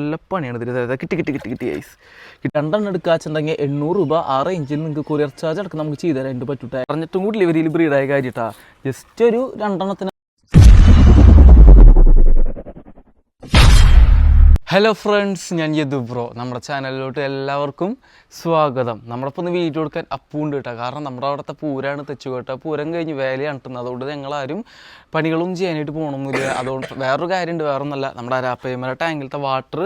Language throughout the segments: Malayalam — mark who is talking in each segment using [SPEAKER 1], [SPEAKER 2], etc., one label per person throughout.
[SPEAKER 1] നല്ല പണിയാണ് ഇതിൽ കിട്ടി കിട്ടി കിട്ടി കിട്ടി ഐസ് രണ്ടെണ്ണം എടുക്കാച്ചുണ്ടെങ്കിൽ എണ്ണൂറ് രൂപ ആ ഇഞ്ചിൽ നിങ്ങൾക്ക് കൊറിയർ ചാർജ് അടക്കം നമുക്ക് ചെയ്തു തരാൻ പറ്റൂട്ടെ. പറഞ്ഞിട്ടും കൂടി ലിവരിയിൽ ബ്രീഡായ കാര്യട്ടാ. ജസ്റ്റ് ഒരു രണ്ടെണ്ണത്തിന് ഹലോ ഫ്രണ്ട്സ് ഞാൻ യദു ബ്രോ. നമ്മുടെ ചാനലിലോട്ട് എല്ലാവർക്കും സ്വാഗതം. നമ്മളിപ്പോൾ ഒന്ന് വീഡിയോ എടുക്കാൻ അപ്പൂണ്ട് കേട്ടോ. കാരണം നമ്മുടെ അവിടുത്തെ പൂരാണ് തെച്ചുകേട്ട. പൂരം കഴിഞ്ഞ് വേലയാണ് കിട്ടുന്നത് അതുകൊണ്ട് ഞങ്ങളാരും പണികളൊന്നും ചെയ്യാനായിട്ട് പോകണമെന്നില്ല അതുകൊണ്ട് വേറൊരു കാര്യമുണ്ട് വേറെ ഒന്നല്ല നമ്മുടെ അരാപ്പയ്യമല ടാങ്കിലത്തെ വാട്ടർ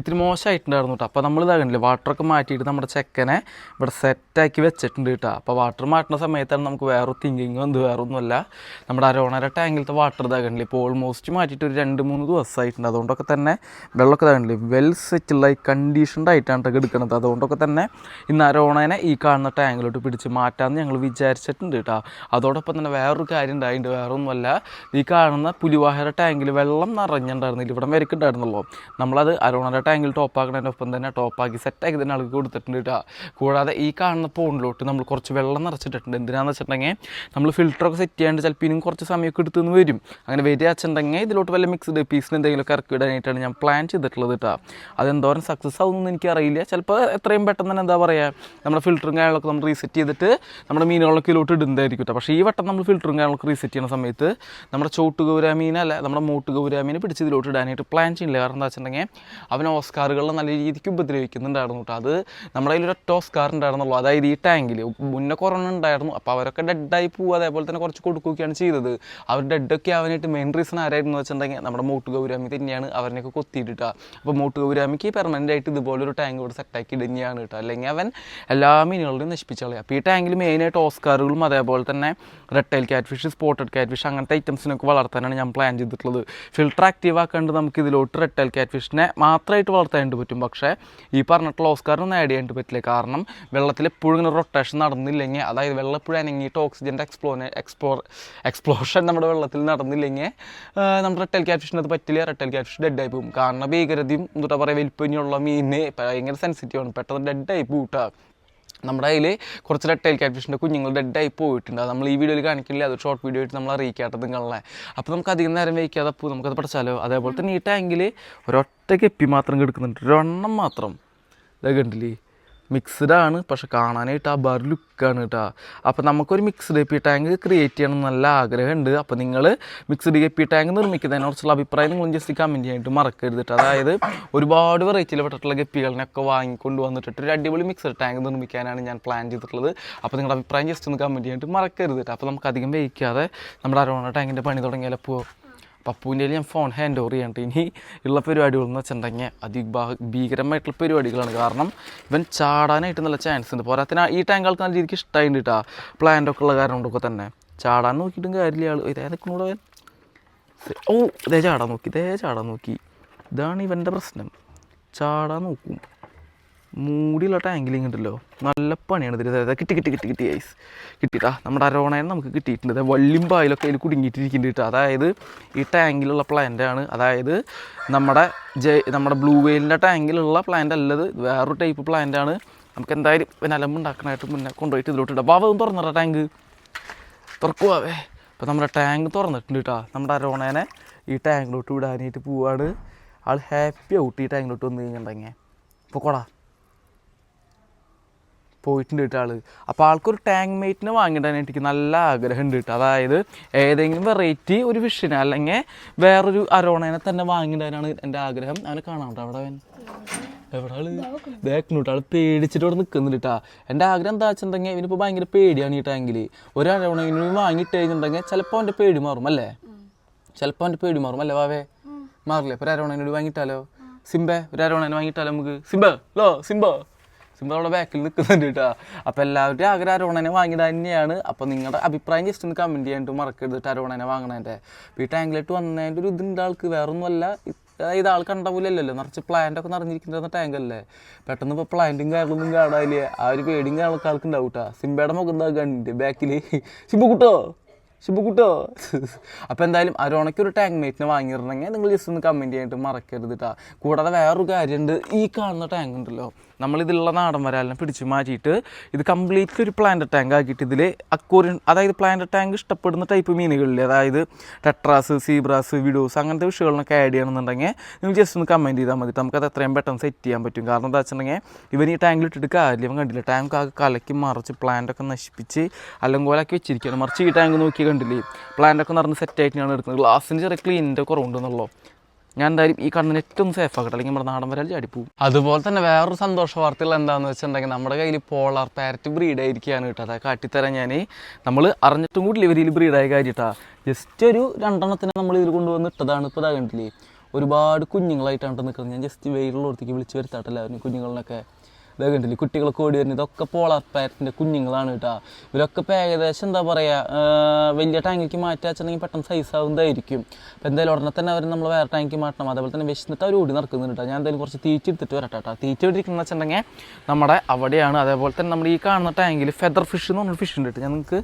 [SPEAKER 1] ഇത്തിരി മോശമായിട്ടുണ്ടായിരുന്നു കേട്ടോ. അപ്പോൾ നമ്മൾ ഇതാകണില്ലേ വാട്ടറൊക്കെ മാറ്റിയിട്ട് നമ്മുടെ ചെക്കനെ ഇവിടെ സെറ്റാക്കി വെച്ചിട്ടുണ്ട് കേട്ടോ. അപ്പോൾ വാട്ടർ മാറ്റുന്ന സമയത്താണ് നമുക്ക് വേറൊരു തിങ്കിങ് എന്ത് വേറെ ഒന്നുമല്ല നമ്മുടെ അരോണര ടാങ്കിലത്തെ വാട്ടർ ഇതാകണില്ലേ ഇപ്പോൾ ഓൾമോസ്റ്റ് മാറ്റിയിട്ട് ഒരു രണ്ട് മൂന്ന് ദിവസമായിട്ടുണ്ട്. അതുകൊണ്ടൊക്കെ തന്നെ വെള്ളമൊക്കെ ഇതാകണില്ലേ വെൽ സെറ്റിലായി കണ്ടീഷൻഡ് ആയിട്ടാണ് കേട്ടോ എടുക്കുന്നത്. അതുകൊണ്ടൊക്കെ തന്നെ ഇന്ന് അരോണേനെ ഈ കാണുന്ന ടാങ്കിലോട്ട് പിടിച്ച് മാറ്റാമെന്ന് ഞങ്ങൾ വിചാരിച്ചിട്ടുണ്ട് കേട്ടോ. അതോടൊപ്പം തന്നെ വേറൊരു കാര്യം ഉണ്ടായിട്ടുണ്ട്. വേറെ ഒന്നുമല്ല ഈ കാണുന്ന പുലിവാഹര ടാങ്കിൽ വെള്ളം നിറഞ്ഞിട്ടുണ്ടായിരുന്നില്ല ഇവിടെ വരക്കുണ്ടായിരുന്നല്ലോ നമ്മളത് അരോണയുടെ ടാങ്കിൽ ടോപ്പാക്കണതിന്റെ ഒപ്പം തന്നെ ടോപ്പാക്കി സെറ്റാക്കി തന്നെ ആൾക്ക് കൊടുത്തിട്ടുണ്ട് കേട്ടോ. കൂടാതെ ഈ കാണുന്ന പോണിലോട്ട് നമ്മൾ കുറച്ച് വെള്ളം നിറച്ചിട്ടുണ്ട് എന്തിനാണെന്ന് വെച്ചിട്ടുണ്ടെങ്കിൽ നമ്മൾ ഫിൽറ്ററൊക്കെ സെറ്റ് ചെയ്യാണ്ട് ചിലപ്പോൾ ഇനിയും കുറച്ച് സമയമൊക്കെ എടുത്തുനിന്ന് വരും. അങ്ങനെ വരിക വെച്ചിട്ടുണ്ടെങ്കിൽ ഇതിലോട്ട് വല്ല മിക്സ്ഡ് പീസിന് എന്തെങ്കിലുമൊക്കെ ഇറക്കി ഇടാനായിട്ടാണ് ഞാൻ പ്ലാൻ ചെയ്തിട്ടുള്ളത്. കേട്ടോ അതെന്തോരം സക്സസ് ആവുമെന്ന് എനിക്കറിയില്ല. ചിലപ്പോൾ എത്രയും പെട്ടെന്ന് തന്നെ എന്താ പറയുക നമ്മുടെ ഫിൽറ്ററും കാര്യങ്ങളൊക്കെ നമ്മൾ റീസെറ്റ് ചെയ്തിട്ട് നമ്മുടെ മീനുകളൊക്കെ ഇതിലോട്ട് ഇടുന്നതായിരിക്കും കേട്ടോ പക്ഷേ ഈ വട്ടം നമ്മൾ ഫിൽറ്ററും കാര്യങ്ങളൊക്കെ റീസെറ്റ് ചെയ്യുന്ന സമയത്ത് നമ്മുടെ ചോട്ട് ഗൗരാമീനല്ല നമ്മുടെ മൂട്ട് ഗൗരാമീനെ പിടിച്ച് ഇതിലോട്ട് ഇടാനായിട്ട് പ്ലാൻ ചെയ്യില്ല കാരണം എന്താ വെച്ചിട്ടുണ്ടെങ്കിൽ അവൻ ഓസ്കാറുകളിൽ നല്ല രീതിക്ക് ഉപദ്രവിക്കുന്നുണ്ടായിരുന്നു കേട്ടോ അത് നമ്മുടെ കയ്യിൽ ഒറ്റ ഓസ്കാർ ഉണ്ടായിരുന്നുള്ളൂ. അതായത് ഈ ടാങ്കിൽ മുന്നേ കൊറോണ ഉണ്ടായിരുന്നു. അപ്പോൾ അവരൊക്കെ ഡെഡായി പോകുക അതേപോലെ തന്നെ കുറച്ച് കൊടുക്കുകയാണ് ചെയ്തത്. അവർ ഡെഡൊക്കെ ആവാനായിട്ട് മെയിൻ റീസൺ ആരായിരുന്നു വെച്ചിട്ടുണ്ടെങ്കിൽ നമ്മുടെ മൂട്ട് ഗൗരാമി തന്നെയാണ് അവരെയൊക്കെ കൊത്തിയിട്ടാ അപ്പോൾ മൂട്ട് ഗൗരാമിക്ക് പെർമനന്റ് ആയിട്ട് ഇതുപോലൊരു ടാങ്ക് കൂടെ സെറ്റാക്കി ഇടുന്നതാണ് കേട്ടോ. അല്ലെങ്കിൽ അവൻ എല്ലാ മീനുകളുടെയും നശിപ്പിച്ച് കളയും. അപ്പോൾ ഈ ടാങ്കിൽ മെയിനായിട്ട് ഓസ്കാറുകളും അതേപോലെ തന്നെ റെട്ടൈൽ cat fish spotted cat fish അങ്ങനത്തെ ഐറ്റംസിനൊക്കെ വളർത്താനാണ് ഞാൻ പ്ലാൻ ചെയ്തിട്ടുള്ളത്. ഫിൽട്ടർ ആക്റ്റീവ് ആക്കാണ്ട് നമുക്ക് ഇതിലോട്ട് റെട്ടൈൽ ക്യാറ്റ് ഫിഷിനെ മാത്രമായിട്ട് വളർത്താനായിട്ട് പറ്റും. പക്ഷേ ഈ പറഞ്ഞിട്ടുള്ള ഓസ്കാറിനൊന്നും ആഡ് ചെയ്യാനായിട്ട് പറ്റില്ല. കാരണം വെള്ളത്തിൽ എപ്പോഴും ഇങ്ങനെ റൊട്ടേഷൻ നടന്നില്ലെങ്കിൽ അതായത് വെള്ളം എപ്പോഴും അനങ്ങിയിട്ട് ഓക്സിജന്റെ എക്സ്പ്ലോ എക്സ്പ്ലോർ എക്സ്പ്ലോഷൻ നമ്മുടെ വെള്ളത്തിൽ നടന്നില്ലെങ്കിൽ നമ്മുടെ റെട്ടൽ ക്യാറ്റ് ഫിഷിന് അത് പറ്റില്ല. റെട്ടൽ ക്യാറ്റ് ഫിഷ് ഡെഡ് ആയി പോകും. കാരണം ഭീകരതയും എന്താ പറയുക വലിപ്പനിയുള്ള മീന് ഭയങ്കര സെൻസിറ്റീവ് ആണ്. പെട്ടെന്ന് ഡെഡായി പോട്ടാ നമ്മുടെ കയ്യിൽ കുറച്ച് റെട്ടൈൽ ക്യാറ്റ്ഫിഷിന്റെ കുഞ്ഞുങ്ങൾ ഡെഡായി പോയിട്ടുണ്ട്. നമ്മൾ ഈ വീഡിയോയിൽ കാണിക്കില്ല? അത് ഷോർട്ട് വീഡിയോ ആയിട്ട് നമ്മൾ അറിയിക്കാത്തത് നിങ്ങളെ. അപ്പോൾ നമുക്ക് അധികം നേരം വയ്ക്കാതെ അപ്പോൾ നമുക്കത് പഠിച്ചാലോ? അതേപോലെ തന്നെ ഈ ടാങ്കിൽ ഒരൊറ്റ കെപ്പി മാത്രം കിടക്കുന്നുണ്ട്. ഒരെണ്ണം മാത്രം. ഇതൊക്കെ കണ്ടില്ലേ? മിക്സ്ഡ് ആണ് പക്ഷെ കാണാനായിട്ട് ആ ബാർ ലുക്കാണ് കേട്ടോ അപ്പോൾ നമുക്കൊരു മിക്സ്ഡ് പി ടാങ്ക് ക്രിയേറ്റ് ചെയ്യണം നല്ല ആഗ്രഹമുണ്ട്. അപ്പോൾ നിങ്ങൾ മിക്സ്ഡ് പി ടാങ്ക് നിർമ്മിക്കുന്നതിനെ കുറിച്ചുള്ള അഭിപ്രായം നിങ്ങൾ ജസ്റ്റ് കമന്റ് ചെയ്യാനായിട്ട് മറക്കരുത് കേട്ടോ അതായത് ഒരുപാട് വെറൈറ്റിയിൽ പെട്ടിട്ടുള്ള ഗപ്പികളിനൊക്കെ വാങ്ങിക്കൊണ്ട് വന്നിട്ട് ഒരു അടിപൊളി മിക്സ്ഡ് ടാങ്ക് നിർമ്മിക്കാനാണ് ഞാൻ പ്ലാൻ ചെയ്തിട്ടുള്ളത്. അപ്പോൾ നിങ്ങളുടെ അഭിപ്രായം ജസ്റ്റ് ഒന്ന് കമന്റ് ചെയ്യാനായിട്ട് മറക്കരുത് കേട്ടോ അപ്പോൾ നമുക്ക് അധികം വൈകാതെ നമ്മുടെ അരോണ ടാങ്കിന്റെ പണി തുടങ്ങിയാലപ്പോൾ പപ്പുവിന്റെ ഞാൻ ഫോൺ ഹാൻഡ് ഓവർ ചെയ്യാണ്ട് ഇനി ഉള്ള പരിപാടികളെന്ന് വെച്ചിട്ടുണ്ടെങ്കിൽ അതി ഭീകരമായിട്ടുള്ള പരിപാടികളാണ്. കാരണം ഇവൻ ചാടാനായിട്ട് നല്ല ചാൻസ് ഉണ്ട്. പോരാത്തിന് ഈ ടാങ്ക് ആൾക്ക് നല്ല രീതിക്ക് ഇഷ്ടമായിട്ട് കേട്ടോ ഒക്കെ ഉള്ള കാരണം കൊണ്ടൊക്കെ തന്നെ. ചാടാൻ നോക്കിയിട്ടും കാര്യമില്ല ആൾ ഇതേ കൂടെ ഓ ഇതേ ചാടാൻ നോക്കി ഇതേ ചാടാൻ നോക്കി. ഇതാണ് ഇവന്റെ പ്രശ്നം. ചാടാൻ നോക്കും. മൂടിയുള്ള ടാങ്കിലിങ് ഉണ്ടല്ലോ. നല്ല പണിയാണ് ഇതിൽ കിട്ടി കിട്ടി കിട്ടി കിട്ടി ഐസ് കിട്ടിയിട്ടാ നമ്മുടെ അരോണയെ നമുക്ക് കിട്ടിയിട്ടുണ്ട്. വള്ളിമ്പായിലൊക്കെ അതിൽ കുടുങ്ങിയിട്ടിരിക്കുന്നുണ്ട് അതായത് ഈ ടാങ്കിലുള്ള പ്ലാന്റ് ആണ്. അതായത് നമ്മുടെ ജെ നമ്മുടെ ബ്ലൂ വെയിലിന്റെ ടാങ്കിലുള്ള പ്ലാന്റ് അല്ലത് വേറൊരു ടൈപ്പ് പ്ലാന്റ് ആണ്. നമുക്ക് എന്തായാലും പിന്നെ അലമ്പുണ്ടാക്കാനായിട്ട് മുന്നേ കൊണ്ടുപോയിട്ട് ഇതിലോട്ട് ഇടാം. അപ്പോൾ ഒന്ന് തുറന്നിട്ടാ ടാങ്ക്. തുറക്കുവാവേ അപ്പോൾ നമ്മുടെ ടാങ്ക് തുറന്നിട്ടുണ്ട് കേട്ടോ. നമ്മുടെ അരോണേനെ ഈ ടാങ്കിലോട്ട് വിടാനായിട്ട് പോവാണ്. ആൾ ഹാപ്പി ഔട്ട് ഈ ടാങ്കിലോട്ട് വന്നു കഴിഞ്ഞിട്ടുണ്ടെങ്കിൽ. അപ്പോൾ കൊടാ പോയിട്ടുണ്ട് കേട്ടോ ആൾ അപ്പോൾ ആൾക്കൊരു ടാങ്ക് മേറ്റിനെ വാങ്ങിയിടാനായിട്ട് എനിക്ക് നല്ല ആഗ്രഹമുണ്ട് കേട്ടോ. അതായത് ഏതെങ്കിലും വെറൈറ്റി ഒരു ഫിഷിനെ അല്ലെങ്കിൽ വേറൊരു അരോണേനെ തന്നെ വാങ്ങിയിടാനാണ് എന്റെ ആഗ്രഹം. അവനെ കാണാം കേട്ടോ അവിടെ അവൻ. എവിടെ ആൾ? പേടിച്ചിട്ട് അവിടെ നിൽക്കുന്നുണ്ട് കേട്ടാ. എന്റെ ആഗ്രഹം എന്താ വെച്ചിട്ടുണ്ടെങ്കിൽ ഇവനിപ്പോൾ ഭയങ്കര പേടിയാണ് ഈ ടാങ്കിൽ ഒരു അരോണേനെ വാങ്ങിയിട്ട് കഴിഞ്ഞിട്ടുണ്ടെങ്കിൽ ചിലപ്പോൾ അവന്റെ പേടി മാറും അല്ലേ? ചിലപ്പോൾ അവന്റെ പേടി മാറും അല്ലേ വാവേ? മാറില്ലേ? ഇപ്പോൾ ഒരു അരോണേനോട് വാങ്ങിയിട്ടാലോ? സിംബെ ഒരു അരോണേനെ വാങ്ങിയിട്ടാലോ നമുക്ക്? Simba law Simba. സിംബ അവിടെ ബാക്കിൽ നിൽക്കുന്നുണ്ട് കേട്ടോ. അപ്പോൾ എല്ലാവരുടെയും ആഗ്രഹം അരോണനെ വാങ്ങിയത് തന്നെയാണ്. അപ്പോൾ നിങ്ങളുടെ അഭിപ്രായം ജസ്റ്റ് ഒന്ന് കമന്റ് ചെയ്യാനായിട്ട് മറക്കരുത് കേട്ടോ അരോണനെ വാങ്ങണതിന്റെ അപ്പോൾ ഈ ടാങ്കിലോട്ട് വന്നതിന്റെ ഒരു ഇതുണ്ട് ആൾക്ക് വേറൊന്നുമല്ല. ഇത് ആൾ കണ്ട പോലെ അല്ലല്ലോ നിറച്ച് പ്ലാന്റ് ഒക്കെ നിറഞ്ഞിരിക്കുന്ന ടാങ്ക് അല്ലേ? പെട്ടെന്ന് ഇപ്പോൾ പ്ലാന്റും കാര്യങ്ങളൊന്നും കാണാനില്ല? ആ ഒരു പേടിയും കാര്യങ്ങളൊക്കെ ആൾക്കുണ്ടാവും കേട്ടോ. സിംബയുടെ മുഖം കണ്ടിട്ട് ബാക്കിൽ സിംബ കുട്ടോ? ശുഭക്കുട്ടോ. അപ്പോൾ എന്തായാലും അരോണയ്ക്ക് ഒരു ടാങ്ക് മേറ്റിനെ വാങ്ങിയിരുന്നെങ്കിൽ നിങ്ങൾ ജസ്റ്റ് ഒന്ന് കമന്റ് ചെയ്യാനായിട്ട് മറക്കരുത് കേട്ടോ കൂടാതെ വേറൊരു കാര്യമുണ്ട് ഈ കാണുന്ന ടാങ്ക് ഉണ്ടല്ലോ. നമ്മളിതിലുള്ള നാടൻ വരാലിനെ പിടിച്ച് മാറ്റിയിട്ട് ഇത് കംപ്ലീറ്റ്ലി ഒരു പ്ലാന്റ് ടാങ്ക് ആക്കിയിട്ട് ഇതിൽ അക്വോറിയം അതായത് പ്ലാന്റ് ടാങ്ക് ഇഷ്ടപ്പെടുന്ന ടൈപ്പ് മീനുകളിൽ അതായത് ടെട്രാസ് സീബ്രാസ് വിഡോസ് അങ്ങനത്തെ വിഷയങ്ങളൊക്കെ ആഡ് ചെയ്യണമെന്നുണ്ടെങ്കിൽ നിങ്ങൾ ജസ്റ്റ് ഒന്ന് കമന്റ് ചെയ്താൽ മതി. നമുക്കത് എത്രയും പെട്ടെന്ന് സെറ്റ് ചെയ്യാൻ പറ്റും. കാരണം എന്താ വെച്ചിട്ടുണ്ടെങ്കിൽ ഇവൻ ഈ ടാങ്കിൽ ഇട്ടിട്ട് കാര്യം കണ്ടില്ല? ടാങ്ക് ആകെ കലക്കി മറിച്ച് പ്ലാന്റ് ഒക്കെ നശിപ്പിച്ച് അലങ്കോലാക്കി വെച്ചിരിക്കുകയാണ്. മറിച്ച് ഈ ടാങ്ക് നോക്കി കണ്ടില്ലേ? പ്ലാന്റൊക്കെ നിറഞ്ഞ് സെറ്റായിട്ട് ഞാൻ എടുക്കുന്നത്. ഗ്ലാസ്സിന് ചെറിയ ക്ലീനിന്റെ കുറവുണ്ടെന്നുള്ളൂ? ഞാൻ എന്തായാലും ഈ കണ്ണിന് ഏറ്റവും സേഫ് ആക്കട്ടെ. അല്ലെങ്കിൽ നമ്മുടെ നാടൻ വരാൽ ചാടിപ്പോവും. അതുപോലെ തന്നെ വേറൊരു സന്തോഷ വാർത്തകൾ എന്താണെന്ന് വെച്ചിട്ടുണ്ടെങ്കിൽ നമ്മുടെ കയ്യിൽ പോളാർ പാരറ്റ് ബ്രീഡ് ആയിരിക്കുകയാണ് കേട്ടോ. അതായത് കാട്ടിത്തരാൻ ഞാൻ നമ്മൾ അറിഞ്ഞിട്ടും കൂടി ഇവരിൽ ബ്രീഡായ കാര്യട്ടാ ജസ്റ്റ് ഒരു രണ്ടെണ്ണത്തിനെ നമ്മൾ ഇതിൽ കൊണ്ടുവന്ന് ഇട്ടതാണ് ഇപ്പോൾ ഇതാകണ്ടില്ലേ ഒരുപാട് കുഞ്ഞുങ്ങളായിട്ടാണ് നിൽക്കുന്നത്. ഞാൻ ജസ്റ്റ് വെയിലുള്ളടത്തേക്ക് വിളിച്ച് വരുത്താട്ടെ എല്ലാവരും കുഞ്ഞുങ്ങളിനൊക്കെ കണ്ടില്ലേ? കുട്ടികളൊക്കെ ഓടി വരുന്നത്. ഇതൊക്കെ പോളാർ പാരറ്റിന്റെ കുഞ്ഞുങ്ങളാണ് കേട്ടോ. ഇവരൊക്കെ ഇപ്പോൾ ഏകദേശം എന്താ പറയുക വലിയ ടാങ്കിലേക്ക് മാറ്റി വെച്ചിട്ടുണ്ടെങ്കിൽ പെട്ടെന്ന് സൈസ് ആവുന്നതായിരിക്കും. അപ്പോൾ എന്തായാലും ഉടനെ തന്നെ അവർ നമ്മൾ വേറെ ടാങ്കിൽ മാറ്റണം. അതേപോലെ തന്നെ വിശന്നിട്ട് അവർ ഓടി നടക്കുന്നുണ്ട് കേട്ടോ. ഞാൻ എന്തായാലും കുറച്ച് തീറ്റ എടുത്തിട്ട് വരട്ടെ കേട്ടോ. തീറ്റ എടുക്കുന്നത് വെച്ചിട്ടുണ്ടെങ്കിൽ നമ്മുടെ അവിടെയാണ്. അതേപോലെ തന്നെ നമ്മൾ ഈ കാണുന്ന ടാങ്കിൽ ഫെദർ ഫിഷ് എന്ന് പറഞ്ഞൊരു ഫിഷ് ഉണ്ട് കേട്ടോ. ഞാൻ നിങ്ങൾക്ക്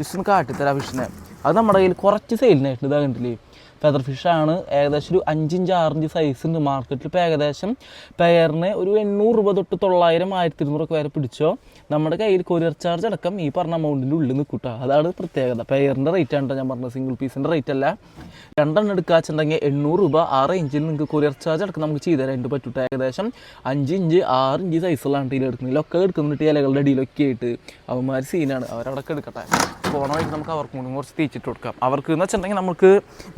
[SPEAKER 1] ജസ്റ്റ് ഒന്ന് കാട്ടിത്തരാം ഫിഷിനെ അത് നമ്മുടെ കയ്യിൽ കുറച്ച് സെയിലിനായിട്ട് ഇതാ കണ്ടില്ലേ? ഫെദർ ഫിഷാണ് ഏകദേശം ഒരു അഞ്ചിഞ്ച് ആറിഞ്ച് സൈസ് ഉണ്ട് മാർക്കറ്റിൽ ഇപ്പോൾ ഏകദേശം പെയറിന് ഒരു എണ്ണൂറ് രൂപ തൊട്ട് തൊള്ളായിരം ആയിരത്തി ഇരുന്നൂറൊക്കെ വരെ പിടിച്ചോ. നമ്മുടെ കയ്യിൽ കൊറിയർ ചാർജ് അടക്കം ഈ പറഞ്ഞ അമൗണ്ടിന്റെ ഉള്ളിൽ നിൽക്കൂട്ടോ അതാണ് പ്രത്യേകത. പെയറിന്റെ റേറ്റ് ആണ് ഞാൻ പറഞ്ഞത്. സിംഗിൾ പീസിന്റെ റേറ്റ് അല്ല. രണ്ടെണ്ണം എടുക്കാച്ചുണ്ടെങ്കിൽ എണ്ണൂറ് രൂപ ആ റേഞ്ചിൽ നിങ്ങൾക്ക് കൊറിയർ ചാർജ് അടക്കം നമുക്ക് ചെയ്ത് തരാൻ വേണ്ടി പറ്റൂട്ടോ ഏകദേശം അഞ്ച് ഇഞ്ച് ആറ് ഇഞ്ച് സൈസുള്ളതാണ് ടീൽ എടുക്കുന്നത്. ഇതിലൊക്കെ എടുക്കുന്നുണ്ട് ഇലകളുടെ അടിയിലൊക്കെ ആയിട്ട്. അവന്മാർ സീനാണ് അവരവിടെ എടുക്കട്ടെ. പോണ നമുക്ക് അവർക്കും കൂടി കുറച്ച് തീച്ചിട്ട് കൊടുക്കാം. അവർക്ക് എന്ന് വെച്ചിട്ടുണ്ടെങ്കിൽ നമുക്ക്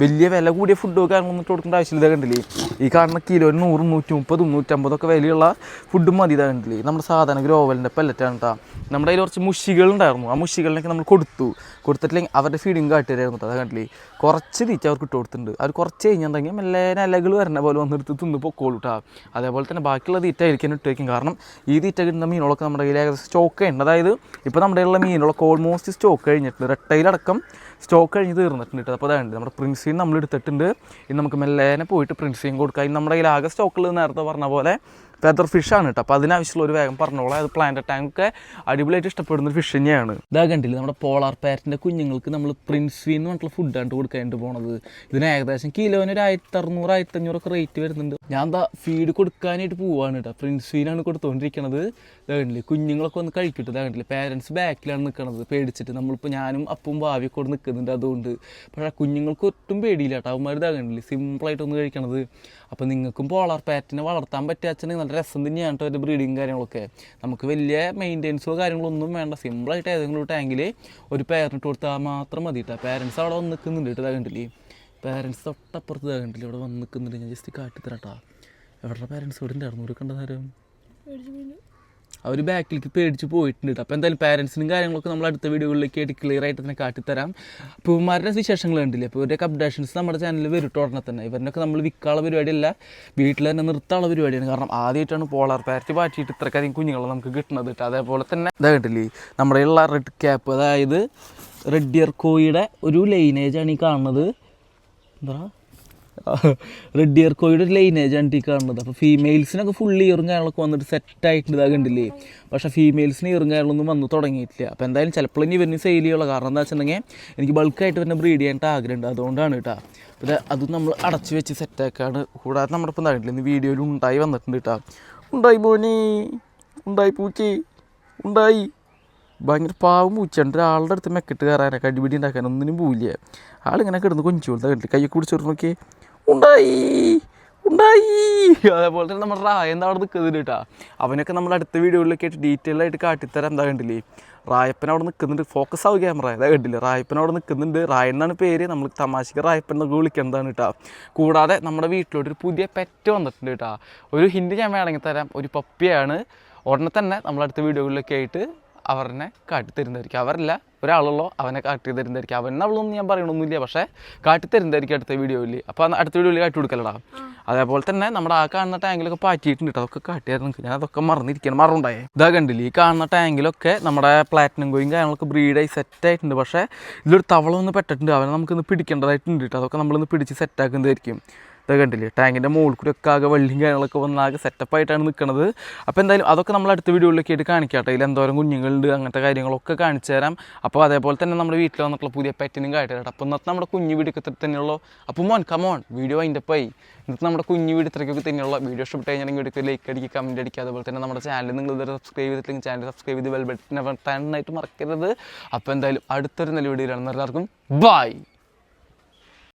[SPEAKER 1] വലിയ വില കൂടിയ ഫുഡ് കാര്യങ്ങളൊന്നും ഇട്ട് കൊടുക്കേണ്ട ആവശ്യമില്ല. കണ്ടില്ലേ? ഈ കാണുന്ന കിലോ നൂറ് നൂറ്റി മുപ്പത് നൂറ്റമ്പതൊക്കെ വിലയുള്ള ഫുഡ് മതി ഇതാ കണ്ടില്ലേ? നമ്മുടെ സാധാരണ ഗ്രോവലിന്റെ പെല്ലറ്റാണ് കേട്ടോ നമ്മുടെ കയ്യിൽ കുറച്ച് മുഷികളുണ്ടായിരുന്നു ആ മുഷികളിലൊക്കെ നമ്മൾ കൊടുത്തു. കൊടുത്തിട്ടില്ലെങ്കിൽ അവരുടെ ഫീഡിങ് കാട്ടിയായിരുന്നു കേട്ടോ അത് കണ്ടില്ലേ? കുറച്ച് തീറ്റ അവർക്ക് ഇട്ട് കൊടുത്തിട്ടുണ്ട്. അവർ കുറച്ച് കഴിഞ്ഞിട്ടുണ്ടെങ്കിൽ മെല്ലേനെ ഇലകൾ വരുന്ന പോലെ വന്നെടുത്ത് തിന്ന് പൊക്കോളൂ കേട്ടോ അതേപോലെ തന്നെ ബാക്കിയുള്ള തീറ്റ ആയിരിക്കും ഇട്ട് വയ്ക്കും കാരണം ഈ തീറ്റ കിട്ടുന്ന മീനുകളൊക്കെ നമ്മുടെ കയ്യിൽ ഏകദേശം സ്റ്റോക്ക് ഉണ്ട്. അതായത് ഇപ്പോൾ നമ്മുടെ കയ്യിലുള്ള മീനുകളൊക്കെ ഓൾമോസ്റ്റ് സ്റ്റോക്ക് കഴിഞ്ഞിട്ടുണ്ട്. റെട്ടയിലടക്കം സ്റ്റോക്ക് കഴിഞ്ഞ് തീർന്നിട്ടുണ്ട് അപ്പോൾ അതാണ് നമ്മുടെ പ്രിൻസിൽ നമ്മൾ എടുത്തിട്ടുണ്ട്. ഇനി നമുക്ക് മെല്ലേനെ പോയിട്ട് പ്രിൻസിങ് കൊടുക്കാം. ഇനി നമ്മുടെ കയ്യിൽ ആകെ സ്റ്റോക്കുള്ളത് നേരത്തെ പറഞ്ഞ പോലെ ഫെദർ ഫിഷാണ് കേട്ടോ അപ്പോൾ അതിനാവശ്യമുള്ള ഒരു വേഗം പറഞ്ഞോളാം. അത് പ്ലാന്റ് ടാങ്ക് ഒക്കെ അടിപൊളിയായിട്ട് ഇഷ്ടപ്പെടുന്ന ഒരു ഫിഷ് തന്നെയാണ് ഇതാ കണ്ടില്ല നമ്മുടെ പോളാർ പാരറ്റിന്റെ കുഞ്ഞുങ്ങൾക്ക് നമ്മൾ പ്രിൻസ്വീൻ എന്ന് പറഞ്ഞിട്ടുള്ള ഫുഡാണ് കൊടുക്കാനായിട്ട് പോണത്. ഇതിന് ഏകദേശം കിലോന് ഒരു ആയിരത്തി അറുന്നൂറ് ആയിരത്തി അഞ്ഞൂറൊക്കെ റേറ്റ് വരുന്നുണ്ട്. ഞാൻ എന്താ ഫീഡ് കൊടുക്കാനായിട്ട് പോവാണ് കേട്ടോ പ്രിൻസ്വീനാണ് കൊടുത്തുകൊണ്ടിരിക്കണത് ഇതാ കണ്ടില്ലേ കുഞ്ഞുങ്ങളൊക്കെ ഒന്ന് കഴിക്കട്ടെ. ഇതാ കണ്ടില്ലേ പാരൻസ് ബാക്കിലാണ് നിൽക്കണത് പേടിച്ചിട്ട് നമ്മളിപ്പോൾ ഞാനും അപ്പും ഭാവി കൂടെ നിൽക്കുന്നുണ്ട് അതുകൊണ്ട്. പക്ഷേ കുഞ്ഞുങ്ങൾക്ക് ഒട്ടും പേടിയില്ല കേട്ടോ അവന്മാർ ഇതാ കണ്ടില്ലേ സിമ്പിളായിട്ടൊന്ന് കഴിക്കണത്. അപ്പോൾ നിങ്ങൾക്കും പോളാർ പാറ്റിനെ വളർത്താൻ പറ്റുകയാണെന്നുണ്ടെങ്കിൽ നല്ല രസം തന്നെയാണ് ഒരു ബ്രീഡിങ് കാര്യങ്ങളൊക്കെ. നമുക്ക് വലിയ മെയിന്റെനൻസോ കാര്യങ്ങളൊന്നും വേണ്ട. സിമ്പിളായിട്ട് ഏതെങ്കിലും ടാങ്കിൽ ഒരു പേരന്റ് കൊടുത്താൽ മാത്രം മതി കേട്ടോ പേരൻസ് അവിടെ വന്ന് നിൽക്കുന്നുണ്ട് കേട്ടോ കണ്ടില്ലേ? പേരൻസ് തൊട്ടപ്പുറത്ത് കണ്ടില്ലേ? ഇവിടെ വന്ന് നിൽക്കുന്നുണ്ട് ഞാൻ ജസ്റ്റ് കാട്ടിത്തരാട്ടാ എവിടെ പേരൻസ് ഇവിടെ ഉണ്ടായിരുന്നു ഒരു കണ്ട നേരം അവർ ബാക്കിലേക്ക് പേടിച്ച് പോയിട്ടുണ്ട്. അപ്പോൾ എന്തായാലും പാരൻസിനും കാര്യങ്ങളൊക്കെ നമ്മൾ അടുത്ത വീഡിയോകളിലേക്ക് ആയിട്ട് ക്ലിയർ ആയിട്ട് തന്നെ കാട്ടിത്തരാം. അപ്പോൾ വിശേഷങ്ങൾ ഉണ്ടല്ലേ അപ്പോൾ ഇവരുടെയൊക്കെ അപ്ഡേഷൻസ് നമ്മുടെ ചാനലിൽ വരും ഉടനെ തന്നെ. ഇവരിനൊക്കെ നമ്മൾ വിൽക്കാനുള്ള പരിപാടിയല്ല വീട്ടിൽ തന്നെ നിർത്താനുള്ള പരിപാടിയാണ്. കാരണം ആദ്യമായിട്ടാണ് പോളാർ പാരറ്റ് പാറ്റിയിട്ട് ഇത്രക്കധികം കുഞ്ഞുങ്ങളെ നമുക്ക് കിട്ടുന്നത്. കേട്ടോ അതേപോലെ തന്നെ ഇതാ കണ്ടില്ലേ? നമ്മുടെ ഉള്ള റെഡ് ക്യാപ്പ് അതായത് റെഡ് ഇയർ കോയിയുടെ ഒരു ലൈനേജാണ് ഈ കാണുന്നത്. എന്താ? റെഡ് ഇയർ കോയുടെ ഒരു ലൈനേജ് ആണ് ഈ കാണുന്നത്. അപ്പോൾ ഫീമെയിൽസിനൊക്കെ ഫുൾ ഇയറും കാര്യങ്ങളൊക്കെ വന്നിട്ട് സെറ്റായിട്ട് ഇതാ കണ്ടില്ലേ? പക്ഷേ ഫീമെയിൽസിന് ഇയറും കാര്യങ്ങളൊന്നും വന്ന് തുടങ്ങിയിട്ടില്ല. അപ്പോൾ എന്തായാലും ചിലപ്പോൾ ഇനി ഇവരിന് സെയിൽ ചെയ്യുള്ളൂ. കാരണം എന്താ വെച്ചിട്ടുണ്ടെങ്കിൽ എനിക്ക് ബൾക്കായിട്ട് തന്നെ ബ്രീഡ് ചെയ്യാനായിട്ട് ആഗ്രഹമുണ്ട്. അതുകൊണ്ടാണ് കേട്ടോ. അപ്പോൾ അത് നമ്മൾ അടച്ചു വെച്ച് സെറ്റാക്കാണ് കൂടാതെ നമ്മുടെ ഇപ്പം എന്താ ഇന്ന് വീഡിയോയിൽ ഉണ്ടായി വന്നിട്ടുണ്ട് കേട്ടോ. ഉണ്ടായി പോനി ഉണ്ടായി പൂച്ചി. ഉണ്ടായി. ഭയങ്കര പാവം പൂച്ചയുണ്ട് ഒരാളുടെ അടുത്ത് മെക്കിട്ട് കയറാനൊക്കെ അടിപിടി ഉണ്ടാക്കാൻ ഒന്നിനും പോവില്ല. ആളിങ്ങനെ കിടന്ന് കൊഞ്ചു കൊടുത്താൽ കണ്ടില്ല കൈയൊക്കെ പിടിച്ചോട്ട് നോക്കി ഉണ്ടായി ഉണ്ടായി അതേപോലെ തന്നെ നമ്മുടെ റായ എന്താ അവിടെ നിൽക്കുന്നുണ്ട് കേട്ടോ? അവനൊക്കെ നമ്മൾ അടുത്ത വീഡിയോയിലൊക്കെ ആയിട്ട് ഡീറ്റെയിൽ ആയിട്ട് കാട്ടിത്തരാം എന്താ കണ്ടില്ലേ? റായപ്പൻ അവിടെ നിൽക്കുന്നുണ്ട്. ഫോക്കസ് ആവും ക്യാമറ അതാ കണ്ടില്ലേ? റായപ്പൻ അവിടെ നിൽക്കുന്നുണ്ട്. റായൻ എന്നാണ് പേര്? നമ്മൾ തമാശക്ക് റായപ്പൻ എന്നൊക്കെ വിളിക്കേണ്ടതാണ് കേട്ടോ? കൂടാതെ നമ്മുടെ വീട്ടിലോട്ട് ഒരു പുതിയ പെറ്റ് വന്നിട്ടുണ്ട് കേട്ടോ. ഒരു ഹിൻഡ് ഞാൻ വേണമെങ്കിൽ തരാം. ഒരു പപ്പിയാണ് ഉടനെ തന്നെ നമ്മൾ അടുത്ത വീഡിയോകളിലൊക്കെ ആയിട്ട് അവരെ കാട്ടിത്തരുന്നതായിരിക്കും. അവരല്ല ഒരാളുള്ളോ അവനെ കാട്ടി തരുന്നതായിരിക്കും അവൻ അവളൊന്നും ഞാൻ പറയണമൊന്നുമില്ല പക്ഷേ കാട്ടിത്തരുന്നതായിരിക്കും അടുത്ത വീഡിയോയിൽ. അപ്പോൾ അടുത്ത വീഡിയോയിൽ കാട്ടി കൊടുക്കലടാ. അതേപോലെ തന്നെ നമ്മുടെ ആ കാണുന്ന ടാങ്കിലൊക്കെ പാറ്റിയിട്ടുണ്ട് കേട്ടോ അതൊക്കെ കാട്ടിയായിരുന്നു. ഞാൻ അതൊക്കെ മറന്നിരിക്കണം. മറന്നുണ്ടായേ. ഇതാ കണ്ടില്ല ഈ കാണുന്ന ടാങ്കിലൊക്കെ നമ്മുടെ പ്ലാറ്റിനം കോയും കാര്യങ്ങളൊക്കെ ബ്രീഡായി സെറ്റ് ആയിട്ടുണ്ട്. പക്ഷേ ഇതിലൊരു തവള ഒന്ന് പെട്ടിട്ടുണ്ട്. അവനെ നമുക്കൊന്ന് പിടിക്കേണ്ടതായിട്ടുണ്ട് കേട്ടോ അതൊക്കെ നമ്മളൊന്ന് പിടിച്ച് സെറ്റാക്കുന്നതായിരിക്കും ഇത് കണ്ടില്ലേ? ടാങ്കിന്റെ മുകളിൽ ഒക്കെ ആകെ വെള്ളിയും കാര്യങ്ങളൊക്കെ വന്ന് ആകെ സെറ്റപ്പായിട്ടാണ് നിൽക്കുന്നത് അപ്പോൾ എന്തായാലും അതൊക്കെ നമ്മൾ അടുത്ത വീഡിയോയിലൊക്കെ ആയിട്ട് കാണിക്കാട്ടെ. ഇതിൽ എന്തോരം കുഞ്ഞുങ്ങളുണ്ട് അങ്ങനത്തെ കാര്യങ്ങളൊക്കെ കാണിച്ചു തരാം. അപ്പോൾ അതേപോലെ തന്നെ നമ്മുടെ വീട്ടിൽ വന്നിട്ടുള്ള പുതിയ പെറ്റിനും കാട്ടിട്ട് അപ്പോൾ ഇന്നത്തെ നമ്മുടെ കുഞ്ഞു വീട് ഇത്ര തന്നെയുള്ളൂ. അപ്പോൾ മോൻ കമോൺ വീഡിയോ അതിന്റെ പോയി ഇന്നത്തെ നമ്മുടെ കുഞ്ഞു വീട് ഇത്രയ്ക്കൊക്കെ തന്നെയുള്ള. വീഡിയോ ഇഷ്ടപ്പെട്ട് കഴിഞ്ഞാൽ ലൈക്ക് അടിക്കുക കമന്റ് അടിക്കുക. അതുപോലെ തന്നെ നമ്മുടെ ചാനൽ നിങ്ങൾ ഇതുവരെ സബ്സ്ക്രൈബ് ചെയ്തിട്ടില്ലെങ്കിൽ ചാനൽ സബ്സ്ക്രൈബ് ചെയ്ത് ബെൽ ബട്ടൺ ആയിട്ട് മറക്കരുത്. അപ്പോൾ എന്തായാലും അടുത്തൊരു നല്ല വീഡിയോയിലാണ് എല്ലാവർക്കും ബൈ